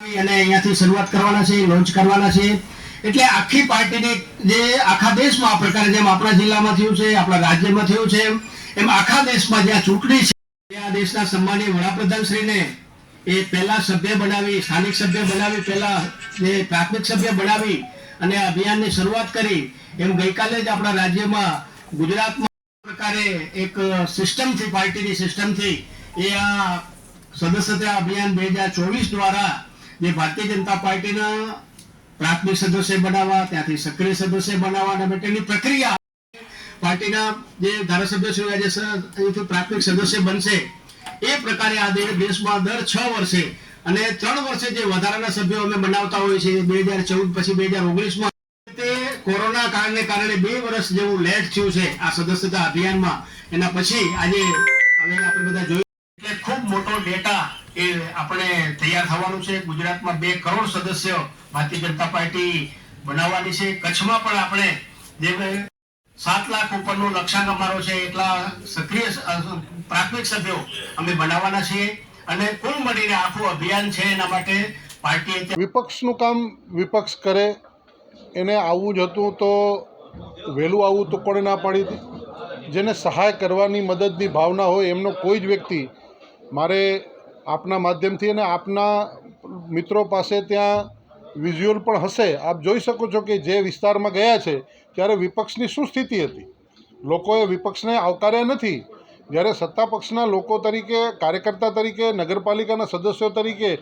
અને અહીંયાથી શરૂઆત કરવાના છે લોન્ચ કરવાના છે. એટલે આખી પાર્ટીની જે આખા દેશમાં આ પ્રકારે જેમ આપણા જિલ્લામાં થયું છે, આપણા રાજ્યમાં થયું છે, એમ આખા દેશમાં જ્યાં ચૂંટણી છે આ દેશના સન્માનીય વડાપ્રધાનશ્રીને એ પહેલા સભ્ય બનાવી, સ્થાનિક સભ્ય બનાવી, પહેલા જે પ્રાથમિક સભ્ય બનાવી અને અભિયાનની શરૂઆત કરી. એમ ગઈકાલે જ આપણા રાજ્યમાં ગુજરાતમાં પ્રકારે એક સિસ્ટમથી પાર્ટીની સિસ્ટમથી એ આ સદસ્યતા અભિયાન બે દ્વારા જે ભારતીય જનતા પાર્ટીના પ્રાથમિક સદસ્ય બનાવવા, ત્યાંથી સક્રિય સદસ્ય બનાવવા માટેની પ્રક્રિયા. પાર્ટીના જે ધારાસભ્યશ્રીઓ આજે પ્રાથમિક સદસ્ય બનશે, એ પ્રકારે આ દેશમાં દર છ વર્ષે અને ત્રણ વર્ષે જે વધારાના સભ્યો અમે બનાવતા હોઈએ છીએ, બે હજાર ચૌદ પછી બે હજાર ઓગણીસમાં, તે કોરોના કારણે કારણે બે વર્ષ જેવું લેટ થયું છે આ સદસ્યતા અભિયાનમાં. એના પછી આજે હવે આપણે બધા જોયું એટલે ખૂબ મોટો ડેટા એ આપણે તૈયાર થવાનું છે. ગુજરાતમાં બે કરોડ સદસ્ય ભારતીય જનતા પાર્ટી બનાવવાની છે. કચ્છમાં પણ આપણે જે સાત લાખ ઉપરનો લક્ષ્યાંક અમારો છે એટલા સક્રિય પ્રાથમિક સભ્યો અમે બનાવવાના છીએ. અને કુલ મળીને આખું અભિયાન છે એના માટે પાર્ટીએ વિપક્ષનું કામ વિપક્ષ કરે. એને આવવું જ હતું તો વહેલું આવવું તો કોણે ના પાડી જેને સહાય કરવાની મદદની ભાવના હોય એમનો કોઈ જ વ્યક્તિ મારે આપના માધ્યમથી અને આપના મિત્રો પાસે ત્યાં વિઝ્યુઅલ પણ હશે. આપ જોઈ શકો છો કે જે વિસ્તારમાં ગયા છે, ત્યારે વિપક્ષની શું સ્થિતિ હતી? લોકોએ વિપક્ષને આવકાર્યા નથી. જ્યારે સત્તા પક્ષના લોકો તરીકે, કાર્યકર્તા તરીકે, નગરપાલિકાના સદસ્યો તરીકે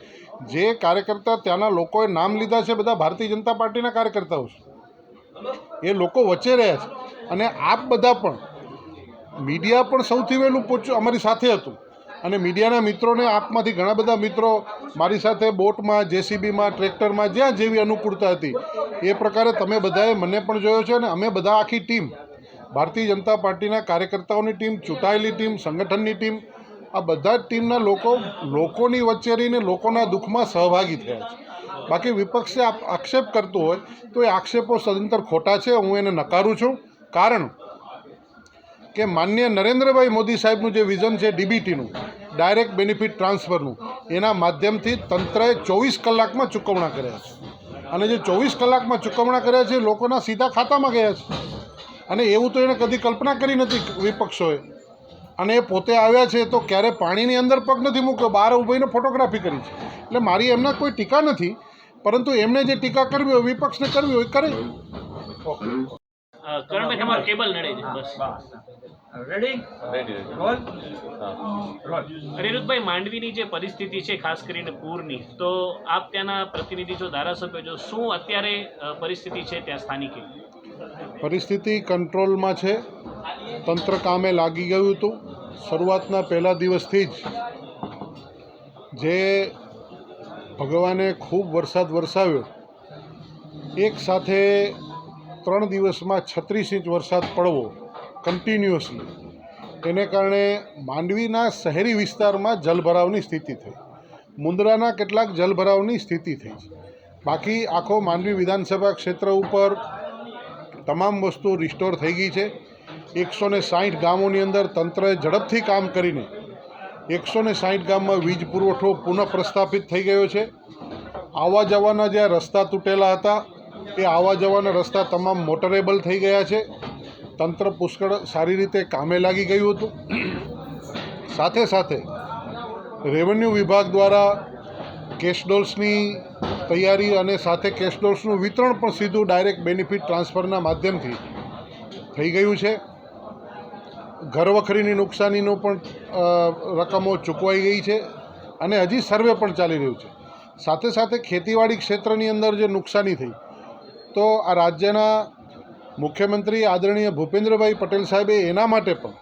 જે કાર્યકર્તા ત્યાંના લોકોએ નામ લીધા છે, બધા ભારતીય જનતા પાર્ટીના કાર્યકર્તાઓ છે. એ લોકો વચ્ચે રહ્યા છે. અને આપ બધા પણ, મીડિયા પણ સૌથી વહેલું પહોંચ્યું અમારી સાથે હતું. અને મીડિયાના મિત્રોને આપમાંથી ઘણા બધા મિત્રો મારી સાથે બોટમાં, જેસીબીમાં, ટ્રેક્ટરમાં, જ્યાં જેવી અનુકૂળતા હતી, એ પ્રકારે તમે બધાએ મને પણ જોયો છે અને અમે બધા આખી ટીમ, ભારતીય જનતા પાર્ટીના કાર્યકર્તાઓની ટીમ, ચૂંટાયેલી ટીમ, સંગઠનની ટીમ, આ બધા જ ટીમના લોકો લોકોની વચ્ચે રહીને લોકોના દુઃખમાં સહભાગી થયા છે. બાકી વિપક્ષે આક્ષેપ કરતું હોય તો એ આક્ષેપો સદંતર ખોટા છે, હું એને નકારું છું. કારણ કે માન્ય નરેન્દ્રભાઈ મોદી સાહેબનું જે વિઝન છે, ડીબીટીનું ડાયરેક્ટ બેનિફિટ ટ્રાન્સફરનું. એના માધ્યમથી તંત્રએ ચોવીસ કલાકમાં ચૂકવણા કર્યા છે. અને જે ચોવીસ કલાકમાં ચૂકવણા કર્યા છે, એ લોકોના સીધા ખાતામાં ગયા છે. અને એવું તો એણે કદી કલ્પના કરી નથી વિપક્ષોએ. અને એ પોતે આવ્યા છે, તો ક્યારે પાણીની અંદર પગ નથી મૂક્યો? બહાર ઊભીને ફોટોગ્રાફી કરી છે. એટલે મારી એમના કોઈ ટીકા નથી, પરંતુ એમને જે ટીકા કરવી હોય, વિપક્ષને કરવી હોય કરે. ઓકે કરણભાઈ તમારું ટેબલ નડે છે બસ. રેડી રોલ અનિરુદ્ધભાઈ માંડવીની જે પરિસ્થિતિ છે ખાસ કરીને પૂરની તો આપ ત્યાંના પ્રતિનિધિ છો ધારાસભ્ય છો શું અત્યારે પરિસ્થિતિ છે ત્યાં સ્થાનિકે? પરિસ્થિતિ કંટ્રોલમાં છે. તંત્ર કામે લાગી ગયું હતું. શરૂઆતના પહેલા દિવસથી જ જે ભગવાને ખૂબ વરસાદ વરસાવ્યો એક સાથે ત્રણ દિવસમાં છત્રીસ ઇંચ વરસાદ પડવો કન્ટિન્યુઅસલી એને કારણે માંડવીના શહેરી વિસ્તારમાં જલભરાવની સ્થિતિ થઈ. મુંદ્રાના કેટલાક જલભરાવની સ્થિતિ થઈ બાકી આખો માંડવી વિધાનસભા ક્ષેત્ર ઉપર તમામ વસ્તુ રિસ્ટોર થઈ ગઈ છે. એકસો ને સાહીઠ ગામોની અંદર તંત્રએ ઝડપથી કામ કરીને એકસો ને સાઠ ગામમાં વીજ પુરવઠો પુનઃ પ્રસ્થાપિત થઈ ગયો છે. આવવા જવાના જ્યાં રસ્તા તૂટેલા હતા એ આવવા જવાના રસ્તા તમામ મોટરેબલ થઈ ગયા છે. તંત્ર પુષ્કળ સારી રીતે કામે લાગી ગયું હતું. સાથે સાથે રેવન્યુ વિભાગ દ્વારા કેશડોલ્સની તૈયારી અને સાથે કેશડોલ્સનું વિતરણ પણ સીધું ડાયરેક્ટ બેનિફિટ ટ્રાન્સફરના માધ્યમથી થઈ ગયું છે. ઘરવખરીની નુકસાનીનું પણ રકમો ચૂકવાઈ ગઈ છે અને હજી સર્વે પણ ચાલી રહ્યું છે. સાથે સાથે ખેતીવાડી ક્ષેત્રની અંદર જે નુકસાની થઈ તો આ રાજ્યના મુખ્યમંત્રી આદરણીય ભૂપેન્દ્રભાઈ પટેલ સાહેબે એના માટે પણ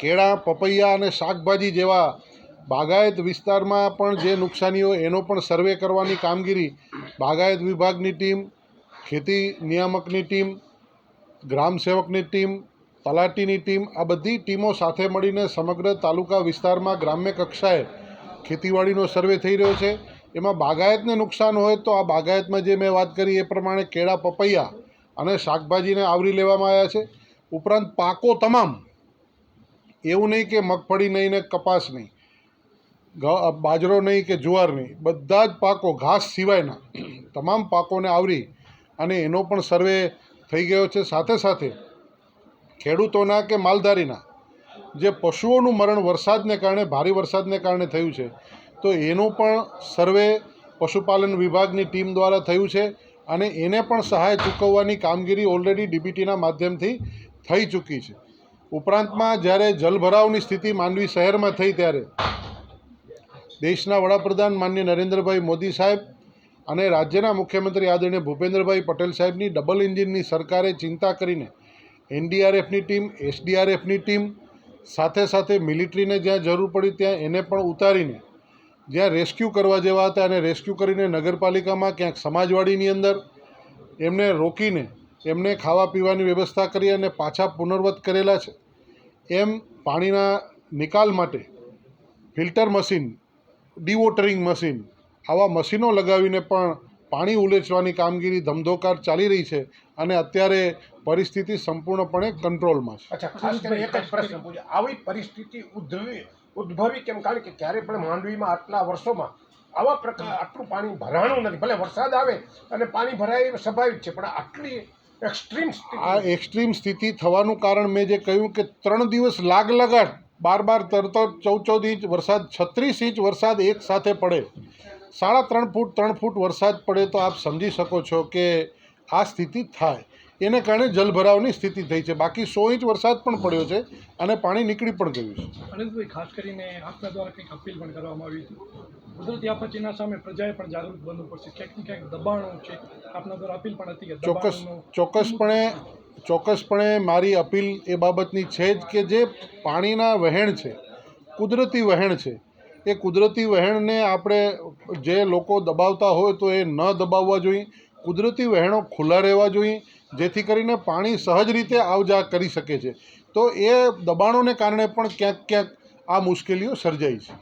કેળા, પપૈયા અને શાકભાજી જેવા બાગાયત વિસ્તારમાં પણ જે નુકસાનીઓ એનો પણ સર્વે કરવાની કામગીરી બાગાયત વિભાગની ટીમ, ખેતી નિયામકની ટીમ, ગ્રામ સેવકની ટીમ, તલાટીની ટીમ, આ બધી ટીમો સાથે મળીને સમગ્ર તાલુકા વિસ્તારમાં ગ્રામ્ય કક્ષાએ ખેતીવાડીનો સર્વે થઈ રહ્યો છે. એમાં બાગાયતને નુકસાન હોય તો આ બાગાયતમાં જે મેં વાત કરી એ પ્રમાણે કેળા, પપૈયા અને શાકભાજીને આવરી લેવામાં આવ્યા છે. ઉપરાંત પાકો તમામ. એવું નહીં કે મગફળી નહીં ને કપાસ નહીં. બાજરો નહીં કે જુવાર નહીં. બધા જ પાકો ઘાસ સિવાયના તમામ પાકોને આવરી અને એનો પણ સર્વે થઈ ગયો છે. સાથે સાથે ખેડૂતોના કે માલધારીના જે પશુઓનું મરણ વરસાદને કારણે, ભારે વરસાદને કારણે થયું છે તો એનું પણ સર્વે પશુપાલન વિભાગની ટીમ દ્વારા થયું છે અને એને પણ સહાય ચૂકવવાની કામગીરી ઓલરેડી ડીબીટીના માધ્યમથી થઈ ચૂકી છે. ઉપરાંતમાં જ્યારે જલભરાવની સ્થિતિ માંડવી શહેરમાં થઈ ત્યારે દેશના વડાપ્રધાન માન્ય નરેન્દ્રભાઈ મોદી સાહેબ અને રાજ્યના મુખ્યમંત્રી આદરણીય ભૂપેન્દ્રભાઈ પટેલ સાહેબની ડબલ એન્જિનની સરકારે ચિંતા કરીને એનડીઆરએફની ટીમ, એસડીઆરએફની ટીમ સાથે સાથે મિલિટરીને જ્યાં જરૂર પડી ત્યાં એને પણ ઉતારીને જ્યાં રેસ્ક્યુ કરવા જેવા હતા અને રેસ્ક્યુ કરીને નગરપાલિકામાં ક્યાંક સમાજવાડીની અંદર એમને રોકીને એમને ખાવા પીવાની વ્યવસ્થા કરી અને પાછા પુનર્વત કરેલા છે. એમ પાણીના નિકાલ માટે ફિલ્ટર મશીન, ડીવોટરિંગ મશીન આવા મશીનો લગાવીને પણ પાણી ઉલેચવાની કામગીરી ધમધોકાર ચાલી રહી છે અને અત્યારે પરિસ્થિતિ સંપૂર્ણપણે કંટ્રોલમાં છે. ખાસ કરીને એક આવી પરિસ્થિતિ ઉદ્ભવી ઉદ્ભવી કેમ? કારણ કે ક્યારે પણ માંડવીમાં આટલા વર્ષોમાં આવા પ્રકાર આટલું પાણી ભરાણું નથી. ભલે વરસાદ આવે અને પાણી ભરાય એ સ્વાભાવિક છે, પણ આટલી એક્સ્ટ્રીમ આ એક્સ્ટ્રીમ સ્થિતિ થવાનું કારણ મેં જે કહ્યું કે ત્રણ દિવસ લાગ લગાડ, બાર બાર તરત ચૌદ ચૌદ ઇંચ વરસાદ, છત્રીસ ઇંચ વરસાદ એક સાથે પડે. સાડા ત્રણ ફૂટ ત્રણ ફૂટ વરસાદ પડે તો આપ સમજી શકો છો કે આ સ્થિતિ થાય. એને કારણે જલભરાવની સ્થિતિ થઈ છે. બાકી સો ઇંચ વરસાદ પણ પડ્યો છે અને પાણી નીકળી પણ ગયું છે. અનંતભાઈ ખાસ કરીને આપના દ્વારા કંઈક અપીલ પણ કરવામાં આવી હતી. કુદરતી આપત્તિના સામે પ્રજાએ પણ જાગૃત બનવું પડશે. ક્યાંક ને ક્યાંક દબાણો છે. આપના દ્વારા અપીલ પણ હતી ચોક્કસ ચોક્કસપણે ચોક્કસપણે મારી અપીલ એ બાબતની છે જ કે જે પાણીના વહેણ છે કુદરતી વહેણ છે એ કુદરતી વહેણને આપણે જે લોકો દબાવતા હોય તો એ ન દબાવવા જોઈએ. કુદરતી વહેણો ખુલ્લા રહેવા જોઈએ. જેથી કરીને પાણી સહજ રીતે આવ જા કરી શકે છે. તો એ દબાણોને કારણે પણ ક્યાંક ક્યાંક આ મુશ્કેલીઓ સર્જાઈ છે.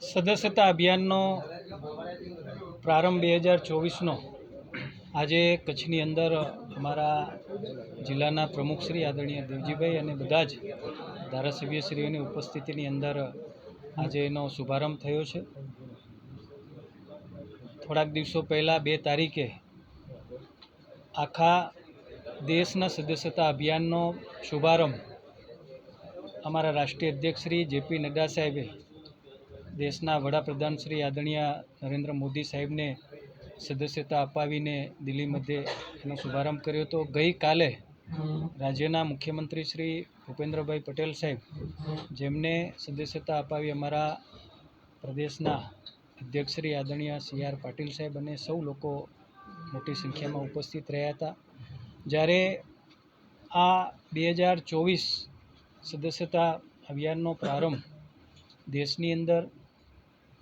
સદસ્યતા અભિયાનનો પ્રારંભ બે હજાર ચોવીસનો. આજે કચ્છની અંદર અમારા જિલ્લાના પ્રમુખશ્રી આદરણીય દેવજીભાઈ અને બધા જ ધારાસભ્યશ્રીઓની ઉપસ્થિતિની અંદર આજે એનો શુભારંભ થયો છે. થોડાક દિવસો પહેલાં બે તારીખે આખા દેશના સદસ્યતા અભિયાનનો શુભારંભ અમારા રાષ્ટ્રીય અધ્યક્ષ શ્રી જેપી નડ્ડા સાહેબે દેશના વડાપ્રધાન શ્રી આદરણીય નરેન્દ્ર મોદી સાહેબને સદસ્યતા અપાવીને દિલ્હી મધ્યે એનો શુભારંભ કર્યો હતો. ગઈકાલે રાજ્યના મુખ્યમંત્રી શ્રી ભૂપેન્દ્રભાઈ પટેલ સાહેબ જેમને સદસ્યતા અપાવી અમારા પ્રદેશના અધ્યક્ષ શ્રી આદરણીય સી આર પાટીલ સાહેબ અને સૌ લોકો મોટી સંખ્યામાં ઉપસ્થિત રહ્યા હતા. જ્યારે આ બે હજાર ચોવીસ સદસ્યતા અભિયાનનો પ્રારંભ દેશની અંદર,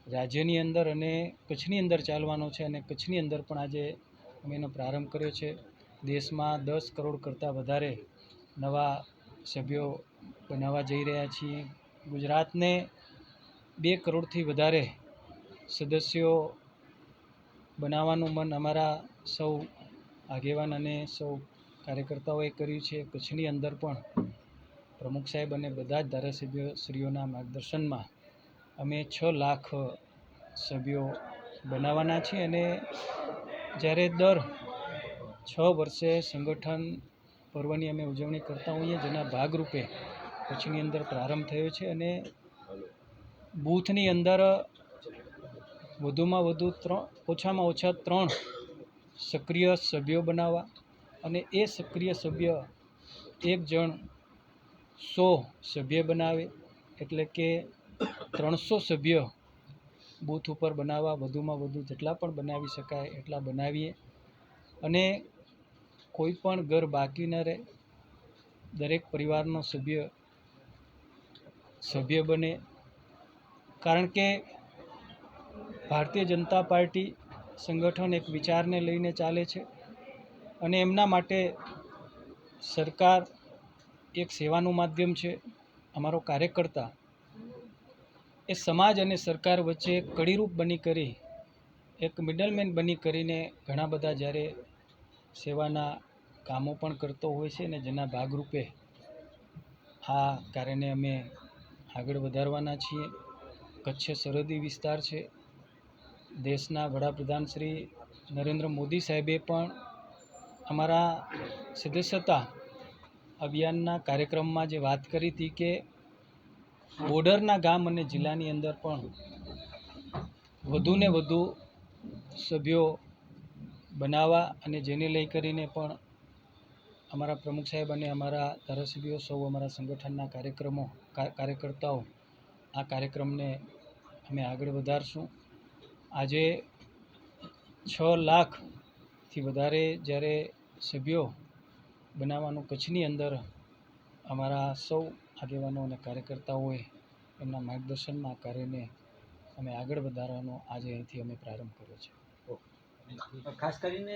રાજ્યની અંદર અને કચ્છની અંદર ચાલવાનો છે અને કચ્છની અંદર પણ આજે અમે એનો પ્રારંભ કર્યો છે. દેશમાં દસ કરોડ કરતાં વધારે નવા સભ્યો બનાવવા જઈ રહ્યા છીએ. ગુજરાતને બે કરોડથી વધારે સદસ્યો બનાવવાનું મન અમારા સૌ આગેવાન અને સૌ કાર્યકર્તાઓએ કર્યું છે. કચ્છની અંદર પણ પ્રમુખ સાહેબ અને બધા જ ધારાસભ્યશ્રીઓના માર્ગદર્શનમાં અમે છ લાખ સભ્યો બનાવવાના છીએ અને જ્યારે દર છ વર્ષે સંગઠન પર્વની અમે ઉજવણી કરતા હોઈએ, જેના ભાગરૂપે કચ્છની અંદર પ્રારંભ થયો છે અને બૂથની અંદર વધુમાં વધુ ત્રણ, ઓછામાં ઓછા ત્રણ સક્રિય સભ્યો બનાવવા અને એ સક્રિય સભ્ય એક જણ સો સભ્ય બનાવે, એટલે કે ત્રણસો સભ્ય બૂથ ઉપર બનાવવા, વધુમાં વધુ જેટલા પણ બનાવી શકાય એટલા બનાવીએ. અને કોઈ પણ ઘર બાકી ન રહે, દરેક પરિવારનો સભ્ય સભ્ય બને. કારણ કે ભારતીય જનતા પાર્ટી સંગઠન એક વિચારને લઈને ચાલે છે અને એમના માટે સરકાર એક સેવાનું માધ્યમ છે. અમારો કાર્યકર્તા એ સમાજ અને સરકાર વચ્ચે કડીરૂપ બની કરી, એક મિડલમેન બની કરીને ઘણા બધા જ્યારે સેવાના કામો પણ કરતો હોય છે ને જેના ભાગરૂપે આ કાર્યને અમે આગળ વધારવાના છીએ. કચ્છ સરહદી વિસ્તાર છે. દેશના વડાપ્રધાન શ્રી નરેન્દ્ર મોદી સાહેબે પણ અમારા સદસ્યતા અભિયાનના કાર્યક્રમમાં જે વાત કરી હતી કે બોર્ડરના ગામ અને જિલ્લાની અંદર પણ વધુને વધુ સભ્યો બનાવવા અને જેને લઈ કરીને પણ અમારા પ્રમુખ સાહેબ અને અમારા ધારાસભ્યો સૌ અમારા સંગઠનના કાર્યક્રમો કાર્યકર્તાઓ આ કાર્યક્રમને અમે આગળ વધારશું. આજે છ લાખથી વધારે જ્યારે સભ્યો બનાવવાનું કચ્છની અંદર અમારા સૌ આગેવાનો અને કાર્યકર્તાઓએ એમના માર્ગદર્શનમાં કાર્યને અમે આગળ વધારવાનો આજે અહીંથી અમે પ્રારંભ કર્યો છે. ખાસ કરીને